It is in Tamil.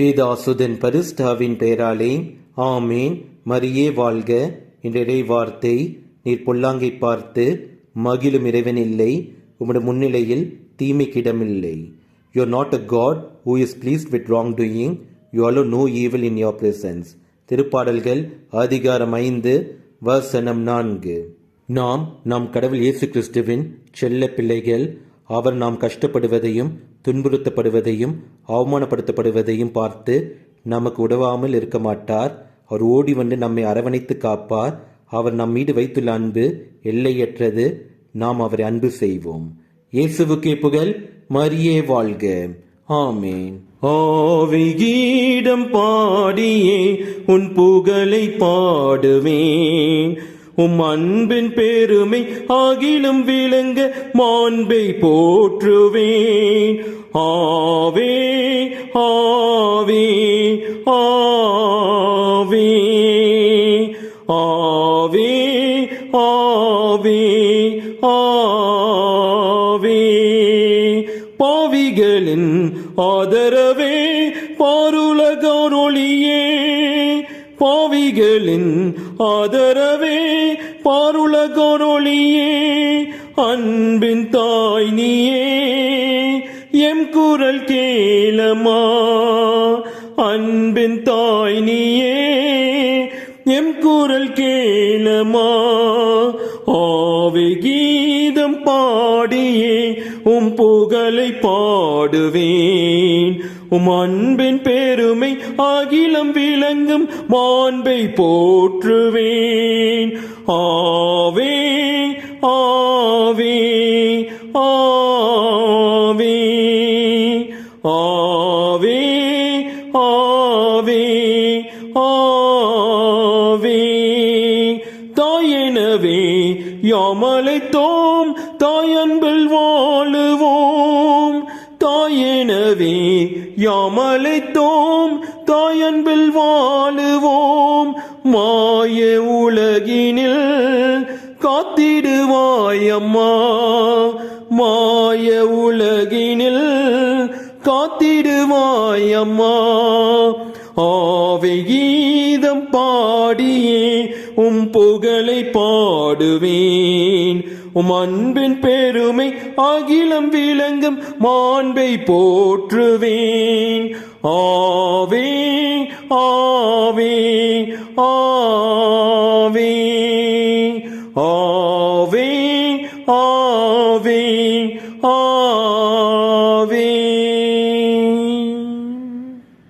பேதாசுதன் பரிஸ்டாவின் பெயராலே ஆமேன். மரியே வாழ்க. என்ற வார்த்தை நீர் பொல்லாங்கை பார்த்து மகிழும் இறைவனில்லை உம்முடைய முன்னிலையில் தீமைக்கிடமில்லை. You are not a god who is pleased with wrong doing you allow no evil in your presence திருப்பாடல்கள் அதிகாரம் ஐந்து வசனம் நான்கு. நாம் நம் கடவுள் இயேசு கிறிஸ்துவின் செல்ல பிள்ளைகள். அவர் நாம் கஷ்டப்படுவதையும் துன்புறுத்தப்படுவதையும் அவமானப்படுத்தப்படுவதையும் பார்த்து நமக்கு உதவாமல் இருக்க மாட்டார். அவர் ஓடி வந்து நம்மை அரவணைத்து காப்பார். அவர் நம் மீது வைத்துள்ள அன்பு எல்லையற்றது. நாம் அவரை அன்பு செய்வோம். இயேசுவுக்கே புகழ் மரியே வாழ்க. ஆமேன். ஆவிகீடம் பாடியே உன் புகழை பாடுவேன். உம் அன்பின் பெருமை ஆகிலும் விளங்க மாண்பை போற்றுவேன். ஆவே ஆவே ஆவே ஆவே ஆவே ஆவே. பாவிகளின் ஆதரவே பாருலகொழியே அடிகளின் ஆதரவே பாருலகொழியே அன்பின் தாய் நீயே எம் குரல் கேளமா அன்பின் தாய் நீயே எம் குரல் கேளமா. புகழை பாடுவேன். உம் அன்பின் பெருமை அகிலம் விளங்கும் மாண்பை போற்றுவேன். ஆவே ஆவே ஆவே ஆவே ஆவே ஆவே. தாயெனவே தோம் தாயன்பில் வா தாயெனவே யாமலைத்தோம் தாயன்பில் வாழுவோம். மாய உலகினில் காத்திடுவாயம்மா மாய உலகினில் காத்திடுவாயம்மா ஆவை கீதம் பாடியே உம் புகழை பாடுவேன். உம் அன்பின் பெருமை அகிலம் விளங்கும் மாண்பை போற்றுவேன். ஆவே ஆவே ஆவே ஆவே ஆவே ஆ